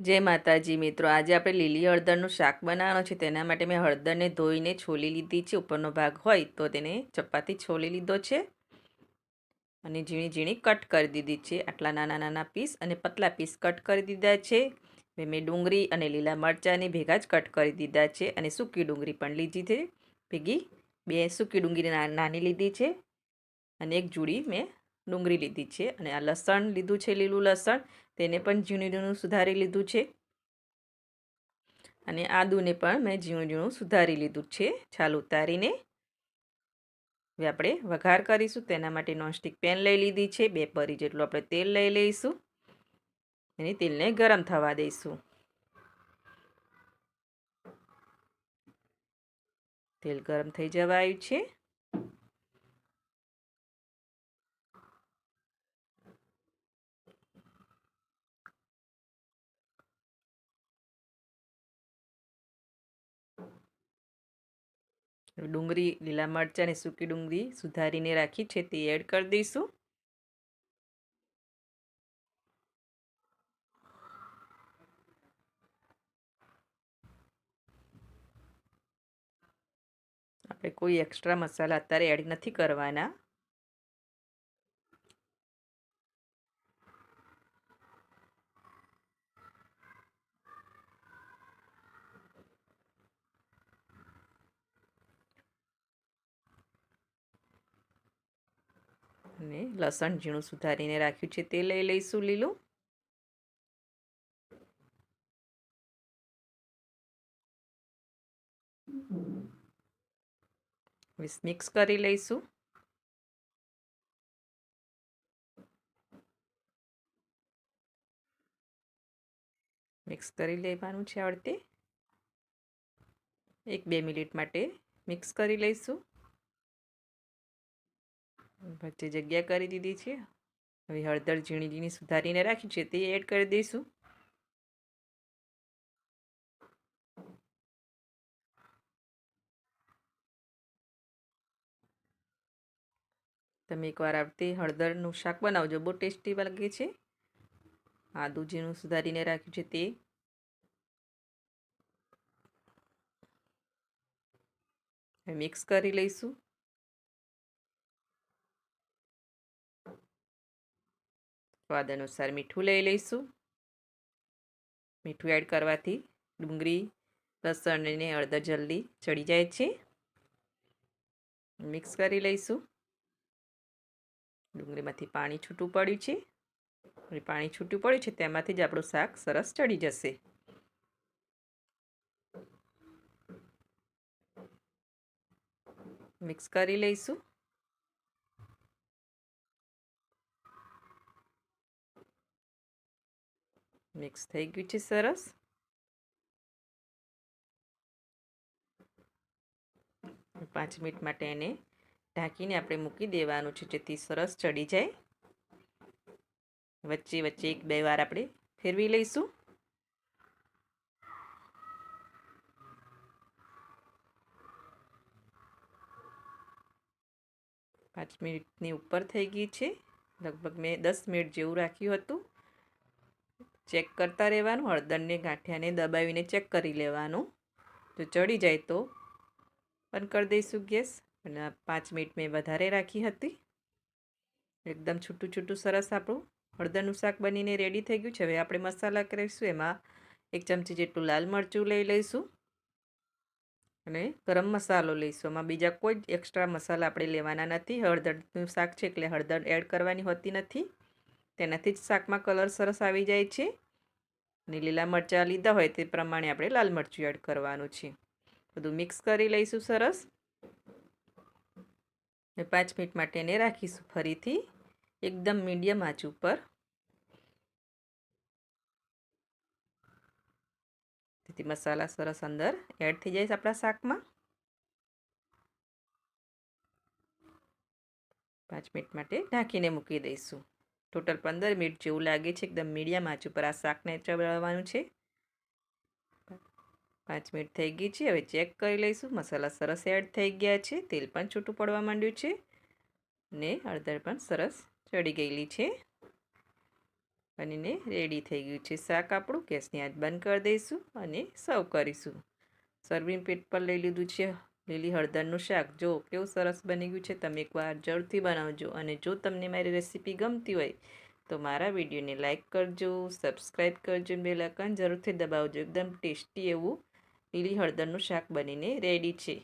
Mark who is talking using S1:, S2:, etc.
S1: જય માતાજી મિત્રો, આજે આપણે લીલી હળદરનું શાક બનાવવાનું છે. તેના માટે મેં હળદરને ધોઈને છોલી લીધી છે. ઉપરનો ભાગ હોય તો તેને ચપાતી છોલી લીધો છે અને ઝીણી ઝીણી કટ કરી દીધી છે. આટલા નાના નાના પીસ અને પતલા પીસ કટ કરી દીધા છે. મેં ડુંગળી અને લીલા મરચાંને ભેગા જ કટ કરી દીધા છે અને સૂકી ડુંગળી પણ લીધી છે. ભેગી બે સૂકી ડુંગળી નાની લીધી છે અને એક જુડી મેં ડુંગળી લીધી છે અને આ લસણ લીધું છે, લીલું લસણ. તેને પણ ઝીણું ઝીણું સુધારી લીધું છે. અને આદુને પણ મેં ઝીણું ઝીણું સુધારી લીધું છે. છાલ ઉતારીને હવે આપણે વઘાર કરીશું. તેના માટે નોનસ્ટિક પેન લઈ લીધી છે. બે પરી જેટલું આપણે તેલ લઈ લઈશું. અને તેલને ગરમ થવા દઈશું. તેલ ગરમ થઈ જવાયું છે. ડુંગળી, લીલા મરચાં અને સૂકી ડુંગળી સુધારીને રાખી છે તે એડ કરી દઈશું. આપણે કોઈ એક્સ્ટ્રા મસાલા અત્યારે એડ નથી કરવાના અને લસણ ઝીણું સુધારીને રાખ્યું છે, તે લઈ લઈશું લીલું. મિક્સ કરી લઈશું. મિક્સ કરી લેવાનું છે આવડતે. એક બે મિનિટ માટે મિક્સ કરી લઈશું. વચ્ચે જગ્યા કરી દીધી છે. હવે હળદર ઝીણી ઝીણી સુધારીને રાખી છે, તે એડ કરી દઈશું. તમે એકવાર આવતી હળદરનું શાક બનાવજો, બહુ ટેસ્ટી લાગે છે. આદુ ઝીણું સુધારીને રાખ્યું છે, તે. મિક્સ કરી લઈશું. સ્વાદ અનુસાર મીઠું લઈ લઈશું. મીઠું એડ કરવાથી ડુંગળી લસણને અડધા જલ્દી ચડી જાય છે. મિક્સ કરી લઈશું. ડુંગળીમાંથી પાણી છૂટું પડ્યું છે. પાણી છૂટું પડ્યું છે તેમાંથી જ આપણું શાક સરસ ચડી જશે. મિક્સ કરી લઈશું. મિક્સ થઈ ગયું છે સરસ પાંચ મિનિટ માટે એને ઢાંકીને આપણે મૂકી દેવાનું છે જેથી સરસ ચડી જાય. વચ્ચે વચ્ચે એક બે વાર આપણે ફેરવી લઈશું. પાંચ મિનિટની ઉપર થઈ ગઈ છે. લગભગ મેં દસ મિનિટ જેવું રાખ્યું હતું. ચેક કરતા રહેવાનું, હળદરને ગાંઠિયાને દબાવીને ચેક કરી લેવાનું. જો ચડી જાય તો બંધ કરી દઈશું ગેસ. અને પાંચ મિનિટ મેં વધારે રાખી હતી. એકદમ છૂટું છૂટું સરસ આપણું હળદરનું શાક બનીને રેડી થઈ ગયું છે. હવે આપણે મસાલા કરીશું, એમાં એક ચમચી જેટલું લાલ મરચું લઈ લઈશું. અને ગરમ મસાલો લઈશું. એમાં બીજા કોઈ જ એક્સ્ટ્રા મસાલા આપણે લેવાના નથી. હળદરનું શાક છે એટલે હળદર એડ કરવાની હોતી નથી. તેનાથી જ શાકમાં કલર સરસ આવી જાય છે. અને લીલા મરચાં લીધા હોય તે પ્રમાણે આપણે લાલ મરચું એડ કરવાનું છે. બધું મિક્સ કરી લઈશું સરસ. ને પાંચ મિનિટ માટે એને રાખીશું ફરીથી. એકદમ મીડિયમ આંચ ઉપર. તેથી મસાલા સરસ અંદર એડ થઈ જાય આપણા શાકમાં. પાંચ મિનિટ માટે ઢાંકીને મૂકી દઈશું. ટોટલ પંદર મિનિટ જેવું લાગે છે. એકદમ મીડિયમ આંચ ઉપર આ શાકને ચડાવવાનું છે. પાંચ મિનિટ થઈ ગઈ છે. હવે ચેક કરી લઈશું. મસાલા સરસ એડ થઈ ગયા છે. તેલ પણ છૂટું પડવા માંડ્યું છે. ને હળદર પણ સરસ ચડી ગયેલી છે. બનીને રેડી થઈ ગયું છે શાક આપણું. ગેસની આંચ બંધ કરી દઈશું અને સર્વ કરીશું. સર્વિંગ પ્લેટ પર લઈ લીધું છે. લીલી હળદરનું શાક. જો, કેવું સરસ બની ગયું છે, તમે એકવાર જરૂરથી બનાવજો. અને જો તમને મારી રેસીપી ગમતી હોય, તો મારા વિડીયોને લાઇક કરજો, સબસ્ક્રાઈબ કરજો બેલ આઇકન જરૂરથી દબાવજો. એકદમ ટેસ્ટી એવું લીલી હળદરનું શાક બનીને રેડી છે.